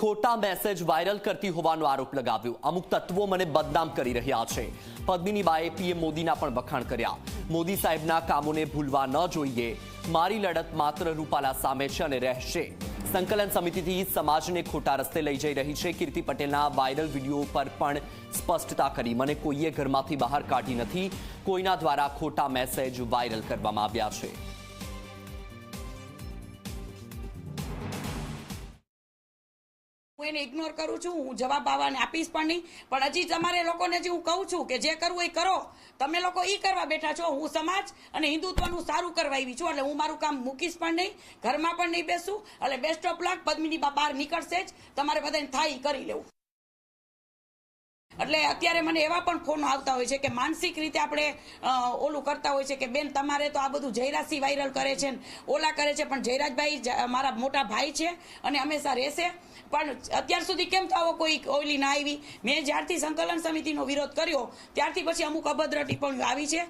ખોટા message viral કરતી હોવાનો આરોપ લગાવ્યો. અમુક તત્વો મને બદનામ કરી રહ્યા છે. પદ્મિની બાએ પીએમ મોદીના પણ વખાણ કર્યા. મોદી સાહેબના કામોને ભૂલવા ન જોઈએ. મારી લડત માત્ર રૂપાલા સામે છે અને રહેશે. સંકલન સમિતિથી સમાજને ખોટા રસ્તે લઈ જઈ રહી છે. કીર્તિ પટેલના વાયરલ વીડિયો પર પણ સ્પષ્ટતા કરી. મને કોઈએ ઘરમાંથી બહાર કાઢી નથી. કોઈના દ્વારા ખોટા મેસેજ વાયરલ કરવામાં આવ્યા છે. હું એને ઇગ્નોર કરું છું, હું જવાબ આવવાને આપીશ પણ નહીં. પણ હજી તમારે લોકોને જે હું કહું છું કે જે કરવું એ કરો. તમે લોકો એ કરવા બેઠા છો, હું સમાજ અને હિન્દુત્વનું સારું કરવા આવી છું, એટલે હું મારું કામ મૂકીશ પણ નહીં, ઘરમાં પણ નહીં બેસું, એટલે બેસ્ટ ઓફ લક પદ્મિની બહાર નીકળશે જ. તમારે બધાને થાય કરી લેવું. એટલે અત્યારે મને એવા પણ ફોન આવતા હોય છે કે માનસિક રીતે આપણે ઓલું કરતા હોય છે કે બેન તમારે તો આ બધું જયરાજસિંહ વાયરલ કરે છે ઓલા કરે છે, પણ જયરાજભાઈ મારા મોટા ભાઈ છે અને હંમેશા રહેશે. પણ અત્યાર સુધી કેમ થાવો કોઈ ઓલી ના આવી? મેં જ્યારથી સંકલન સમિતિનો વિરોધ કર્યો, ત્યારથી પછી અમુક અભદ્ર ટિપ્પણીઓ આવી છે.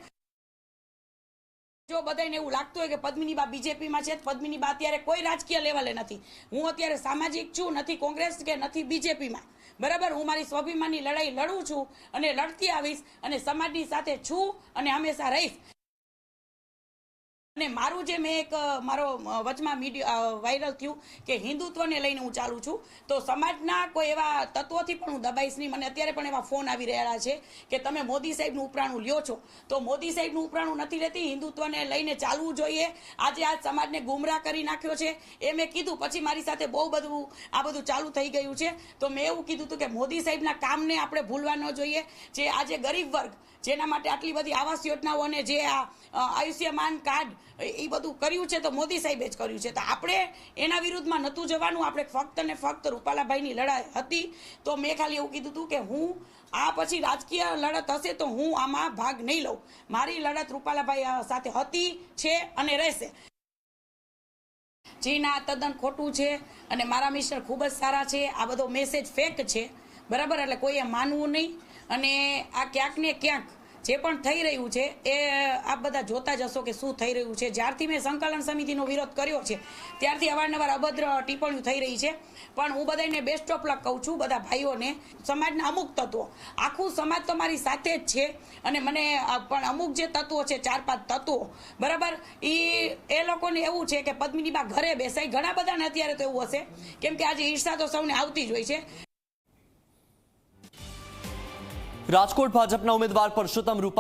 જો બધાને એવું લાગતું હોય કે પદ્મિની બા બીજેપીમાં છે પદ્મિની બા અત્યારે કોઈ રાજકીય લેવલે નથી. હું અત્યારે સામાજિક છું, નથી કોંગ્રેસ કે નથી બીજેપીમાં. બરાબર? હું મારી સ્વાભિમાનની લડાઈ લડું છું અને લડતી આવીશ અને સમાજની સાથે છું અને હંમેશા રહીશ. અને મારું જે મેં એક મારો વચમાં મીડિયા વાયરલ થયું કે હિન્દુત્વને લઈને હું ચાલું છું, તો સમાજના કોઈ એવા તત્વોથી પણ હું દબાઈશ નહીં. મને અત્યારે પણ એવા ફોન આવી રહ્યા છે કે તમે મોદી સાહેબનું ઉપરાણું લ્યો છો. તો મોદી સાહેબનું ઉપરાણું નથી લેતી, હિન્દુત્વને લઈને ચાલવું જોઈએ. આજે આ સમાજને ગુમરાહ કરી નાખ્યો છે. એ મેં કીધું, પછી મારી સાથે બહુ બધું, આ બધું ચાલુ થઈ ગયું છે. તો મેં એવું કીધું હતું કે મોદી સાહેબના કામને આપણે ભૂલવા ન જોઈએ. જે આજે ગરીબ વર્ગ, જેના માટે આટલી બધી આવાસ યોજનાઓ અને જે આ આયુષ્યમાન કાર્ડ એ બધું કર્યું છે તો મોદી સાહેબે જ કર્યું છે. તો આપણે એના વિરુદ્ધમાં નહોતું જવાનું. આપણે ફક્ત ને ફક્ત રૂપાલાભાઈની લડાઈ હતી. તો મેં ખાલી એવું કીધું હતું કે હું આ પછી રાજકીય લડત હશે તો હું આમાં ભાગ નહીં લઉં. મારી લડત રૂપાલાભાઈ સાથે હતી, છે અને રહેશે. જી ના તદ્દન ખોટું છે અને મારા મિસ્ટર ખૂબ જ સારા છે. આ બધો મેસેજ ફેક છે. બરાબર? એટલે કોઈએ માનવું નહીં. અને આ ક્યાંક ને ક્યાંક જે પણ થઈ રહ્યું છે, એ આપ બધા જોતા જ હશો કે શું થઈ રહ્યું છે. જ્યારથી મેં સંકલન સમિતિનો વિરોધ કર્યો છે, ત્યારથી અવારનવાર અભદ્ર ટિપ્પણીઓ થઈ રહી છે. પણ હું બધાને બેસ્ટ ઓફ લક કહું છું, બધા ભાઈઓને, સમાજના અમુક તત્વો. આખું સમાજ તો મારી સાથે જ છે અને મને પણ અમુક જે તત્વો છે, ચાર પાંચ તત્વો, બરાબર? એ એ લોકોને એવું છે કે પદ્મિનીબા ઘરે બેસાય. ઘણા બધાને અત્યારે તો એવું હશે. કેમ કે આજે ઈર્ષા તો સૌને આવતી જ હોય છે. રાજકોટ ભાજપના ઉમેદવાર પરસોત્તમ રૂપા